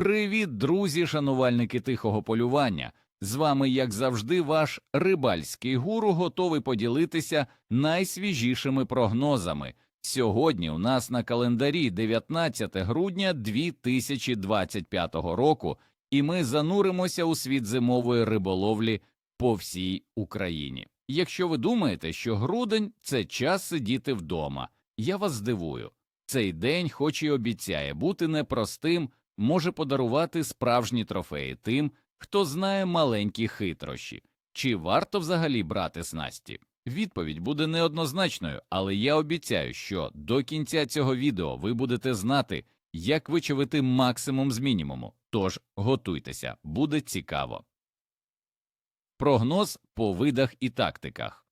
Привіт, друзі, шанувальники тихого полювання. З вами, як завжди, ваш рибальський гуру готовий поділитися найсвіжішими прогнозами. Сьогодні у нас на календарі 19 грудня 2025 року, і ми зануримося у світ зимової риболовлі по всій Україні. Якщо ви думаєте, що грудень це час сидіти вдома, я вас здивую. Цей день, хоч і обіцяє бути непростим, може подарувати справжні трофеї тим, хто знає маленькі хитрощі. Чи варто взагалі брати снасті? Відповідь буде неоднозначною, але я обіцяю, що до кінця цього відео ви будете знати, як вичавити максимум з мінімуму. Тож готуйтеся, буде цікаво. Прогноз по видах і тактиках.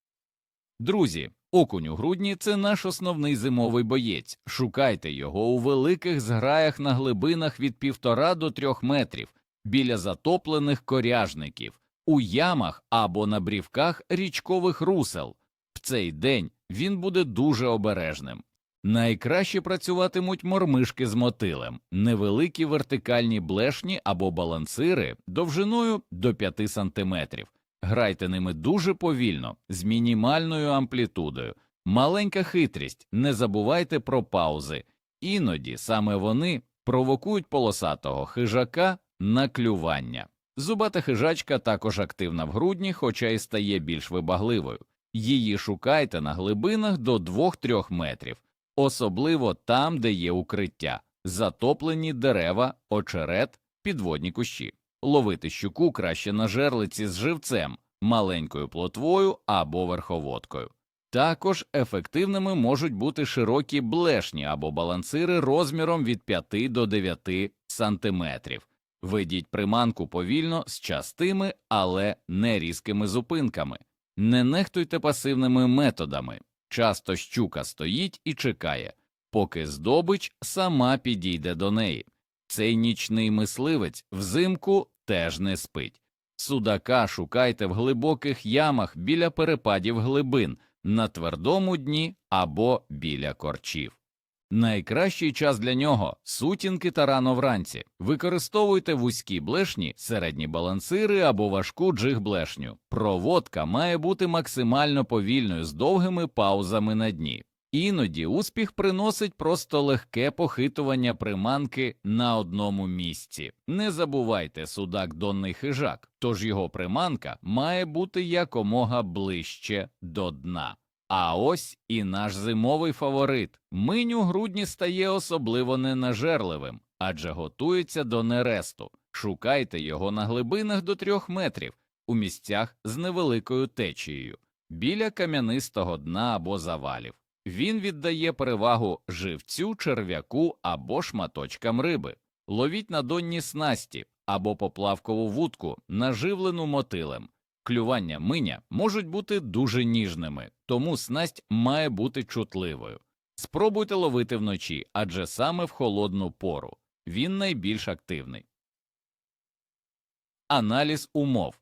Друзі, окунь у грудні це наш основний зимовий боєць. Шукайте його у великих зграях на глибинах від півтора до трьох метрів, біля затоплених коряжників, у ямах або на брівках річкових русел. В цей день він буде дуже обережним. Найкраще працюватимуть мормишки з мотилем, невеликі вертикальні блешні або балансири довжиною до 5 сантиметрів. Грайте ними дуже повільно, з мінімальною амплітудою. Маленька хитрість, не забувайте про паузи. Іноді саме вони провокують полосатого хижака на клювання. Зубата хижачка також активна в грудні, хоча й стає більш вибагливою. Її шукайте на глибинах до 2-3 метрів, особливо там, де є укриття, затоплені дерева, очерет, підводні кущі. Ловити щуку краще на жерлиці з живцем, маленькою плотвою або верховодкою. Також ефективними можуть бути широкі блешні або балансири розміром від 5 до 9 сантиметрів. Ведіть приманку повільно з частими, але не різкими зупинками. Не нехтуйте пасивними методами. Часто щука стоїть і чекає, поки здобич сама підійде до неї. Цей нічний мисливець взимку теж не спить. Судака шукайте в глибоких ямах біля перепадів глибин, на твердому дні або біля корчів. Найкращий час для нього сутінки та рано вранці. Використовуйте вузькі блешні, середні балансири або важку джиг-блешню. Проводка має бути максимально повільною з довгими паузами на дні. Іноді успіх приносить просто легке похитування приманки на одному місці. Не забувайте, судак донний хижак, тож його приманка має бути якомога ближче до дна. А ось і наш зимовий фаворит. Минь у грудні стає особливо ненажерливим, адже готується до нересту. Шукайте його на глибинах до трьох метрів, у місцях з невеликою течією, біля кам'янистого дна або завалів. Він віддає перевагу живцю, черв'яку або шматочкам риби. Ловіть на донні снасті або поплавкову вудку, наживлену мотилем. Клювання миня можуть бути дуже ніжними, тому снасть має бути чутливою. Спробуйте ловити вночі, адже саме в холодну пору він найбільш активний. Аналіз умов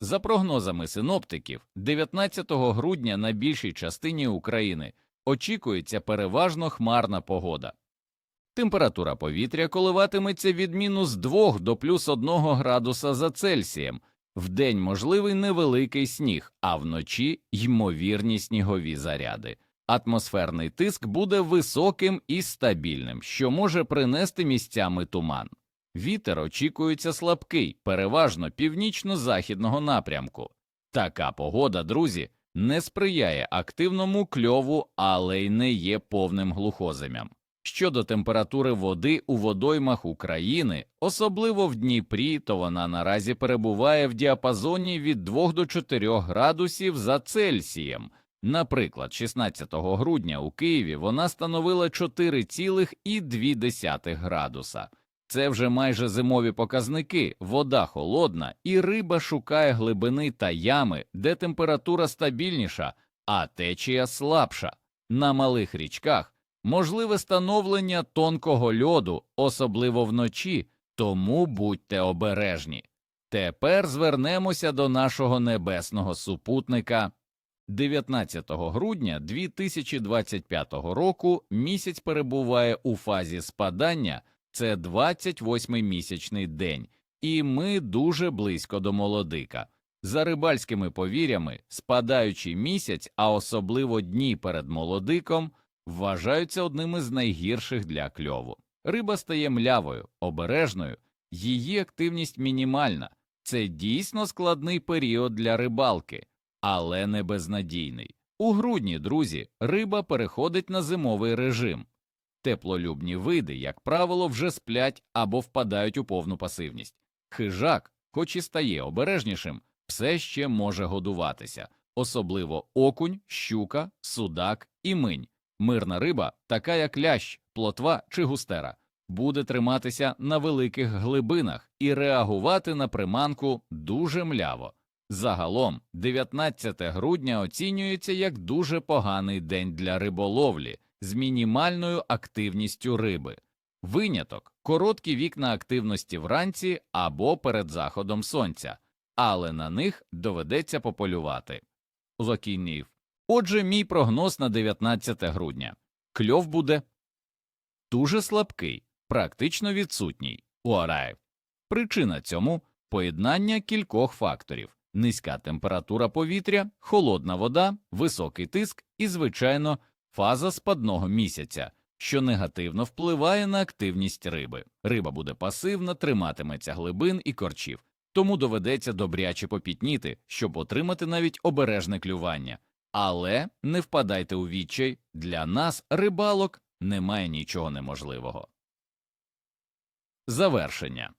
за прогнозами синоптиків, 19 грудня на більшій частині України очікується переважно хмарна погода. Температура повітря коливатиметься від мінус 2 до плюс 1 градуса за Цельсієм, вдень можливий невеликий сніг, а вночі ймовірні снігові заряди. Атмосферний тиск буде високим і стабільним, що може принести місцями туман. Вітер очікується слабкий, переважно північно-західного напрямку. Така погода, друзі, не сприяє активному кльову, але й не є повним глухоземям. Щодо температури води у водоймах України, особливо в Дніпрі, то вона наразі перебуває в діапазоні від 2 до 4 градусів за Цельсієм. Наприклад, 16 грудня у Києві вона становила 4,2 градуса. Це вже майже зимові показники, вода холодна, і риба шукає глибини та ями, де температура стабільніша, а течія слабша. На малих річках можливе становлення тонкого льоду, особливо вночі, тому будьте обережні. Тепер звернемося до нашого небесного супутника. 19 грудня 2025 року місяць перебуває у фазі спадання це 28-й місячний день, і ми дуже близько до молодика. За рибальськими повір'ями, спадаючий місяць, а особливо дні перед молодиком, вважаються одним із найгірших для кльову. Риба стає млявою, обережною, її активність мінімальна. Це дійсно складний період для рибалки, але не безнадійний. У грудні, друзі, риба переходить на зимовий режим. Теплолюбні види, як правило, вже сплять або впадають у повну пасивність. Хижак, хоч і стає обережнішим, все ще може годуватися, особливо окунь, щука, судак і минь. Мирна риба, така як лящ, плотва чи густера, буде триматися на великих глибинах і реагувати на приманку дуже мляво. Загалом, 19 грудня оцінюється як дуже поганий день для риболовлі з мінімальною активністю риби. Виняток короткі вікна активності вранці або перед заходом сонця, але на них доведеться пополювати. Локінів. Отже, мій прогноз на 19 грудня. Кльов буде дуже слабкий, практично відсутній. Уарай. Причина цьому поєднання кількох факторів: низька температура повітря, холодна вода, високий тиск і, звичайно, фаза спадного місяця, що негативно впливає на активність риби. Риба буде пасивна, триматиметься глибин і корчів, тому доведеться добряче попітніти, щоб отримати навіть обережне клювання. Але не впадайте у відчай, для нас, рибалок, немає нічого неможливого. Завершення.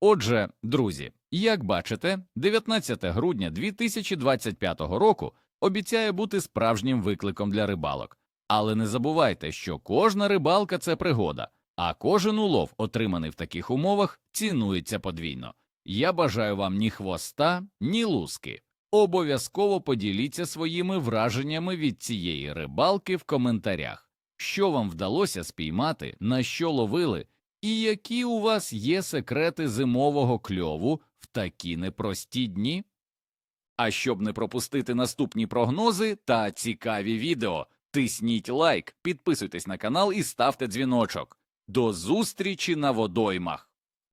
Отже, друзі, як бачите, 19 грудня 2025 року обіцяє бути справжнім викликом для рибалок. Але не забувайте, що кожна рибалка це пригода, а кожен улов, отриманий в таких умовах, цінується подвійно. Я бажаю вам ні хвоста, ні луски. Обов'язково поділіться своїми враженнями від цієї рибалки в коментарях, що вам вдалося спіймати, на що ловили, і які у вас є секрети зимового кльову в такі непрості дні. А щоб не пропустити наступні прогнози та цікаві відео, тисніть лайк, підписуйтесь на канал і ставте дзвіночок. До зустрічі на водоймах!